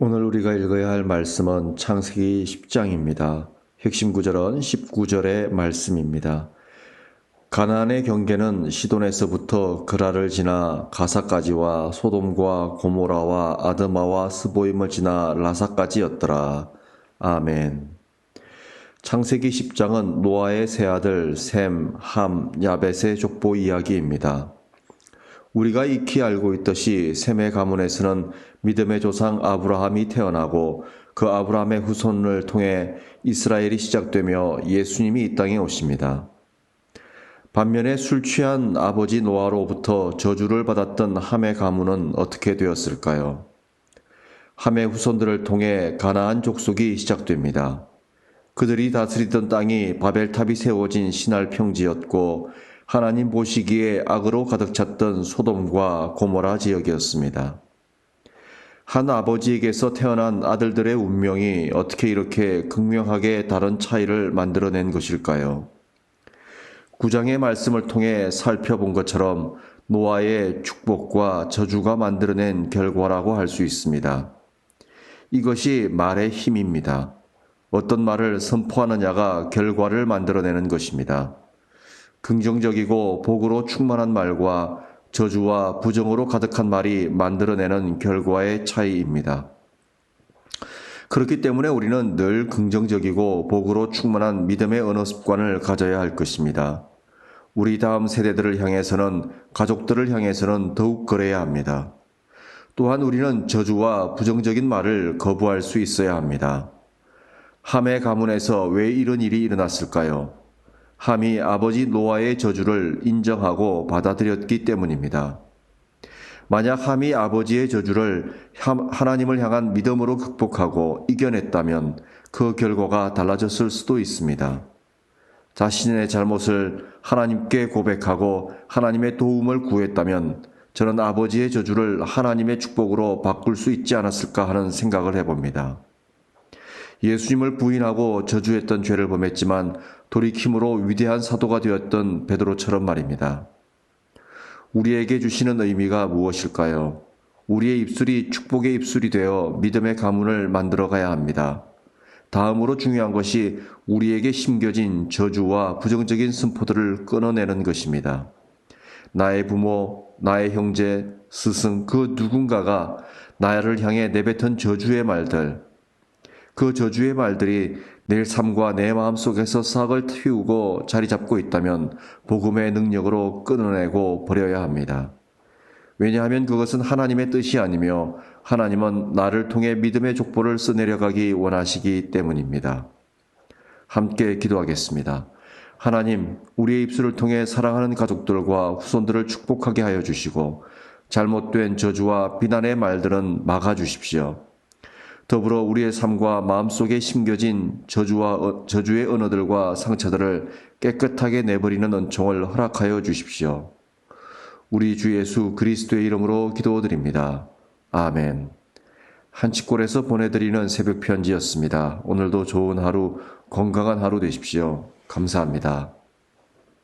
오늘 우리가 읽어야 할 말씀은 창세기 10장입니다. 핵심 구절은 19절의 말씀입니다. 가나안의 경계는 시돈에서부터 그라를 지나 가사까지와 소돔과 고모라와 아드마와 스보임을 지나 라사까지였더라. 아멘. 창세기 10장은 노아의 세 아들 셈, 함, 야벳의 족보 이야기입니다. 우리가 익히 알고 있듯이 셈의 가문에서는 믿음의 조상 아브라함이 태어나고 그 아브라함의 후손을 통해 이스라엘이 시작되며 예수님이 이 땅에 오십니다. 반면에 술 취한 아버지 노아로부터 저주를 받았던 함의 가문은 어떻게 되었을까요? 함의 후손들을 통해 가나안 족속이 시작됩니다. 그들이 다스리던 땅이 바벨탑이 세워진 신할 평지였고 하나님 보시기에 악으로 가득 찼던 소돔과 고모라 지역이었습니다. 한 아버지에게서 태어난 아들들의 운명이 어떻게 이렇게 극명하게 다른 차이를 만들어낸 것일까요? 구장의 말씀을 통해 살펴본 것처럼 노아의 축복과 저주가 만들어낸 결과라고 할 수 있습니다. 이것이 말의 힘입니다. 어떤 말을 선포하느냐가 결과를 만들어내는 것입니다. 긍정적이고 복으로 충만한 말과 저주와 부정으로 가득한 말이 만들어내는 결과의 차이입니다. 그렇기 때문에 우리는 늘 긍정적이고 복으로 충만한 믿음의 언어 습관을 가져야 할 것입니다. 우리 다음 세대들을 향해서는 가족들을 향해서는 더욱 그래야 합니다. 또한 우리는 저주와 부정적인 말을 거부할 수 있어야 합니다. 함의 가문에서 왜 이런 일이 일어났을까요? 함이 아버지 노아의 저주를 인정하고 받아들였기 때문입니다. 만약 함이 아버지의 저주를 하나님을 향한 믿음으로 극복하고 이겨냈다면 그 결과가 달라졌을 수도 있습니다. 자신의 잘못을 하나님께 고백하고 하나님의 도움을 구했다면 저는 아버지의 저주를 하나님의 축복으로 바꿀 수 있지 않았을까 하는 생각을 해봅니다. 예수님을 부인하고 저주했던 죄를 범했지만 돌이킴으로 위대한 사도가 되었던 베드로처럼 말입니다. 우리에게 주시는 의미가 무엇일까요? 우리의 입술이 축복의 입술이 되어 믿음의 가문을 만들어 가야 합니다. 다음으로 중요한 것이 우리에게 심겨진 저주와 부정적인 선포들을 끊어내는 것입니다. 나의 부모, 나의 형제, 스승, 그 누군가가 나를 향해 내뱉은 저주의 말들, 그 저주의 말들이 내 삶과 내 마음 속에서 싹을 틔우고 자리 잡고 있다면 복음의 능력으로 끊어내고 버려야 합니다. 왜냐하면 그것은 하나님의 뜻이 아니며 하나님은 나를 통해 믿음의 족보를 써내려가기 원하시기 때문입니다. 함께 기도하겠습니다. 하나님, 우리의 입술을 통해 사랑하는 가족들과 후손들을 축복하게 하여 주시고 잘못된 저주와 비난의 말들은 막아 주십시오. 더불어 우리의 삶과 마음속에 심겨진 저주와 어, 저주의 언어들과 상처들을 깨끗하게 내버리는 은총을 허락하여 주십시오. 우리 주 예수 그리스도의 이름으로 기도드립니다. 아멘. 한치골에서 보내드리는 새벽 편지였습니다. 오늘도 좋은 하루, 건강한 하루 되십시오. 감사합니다.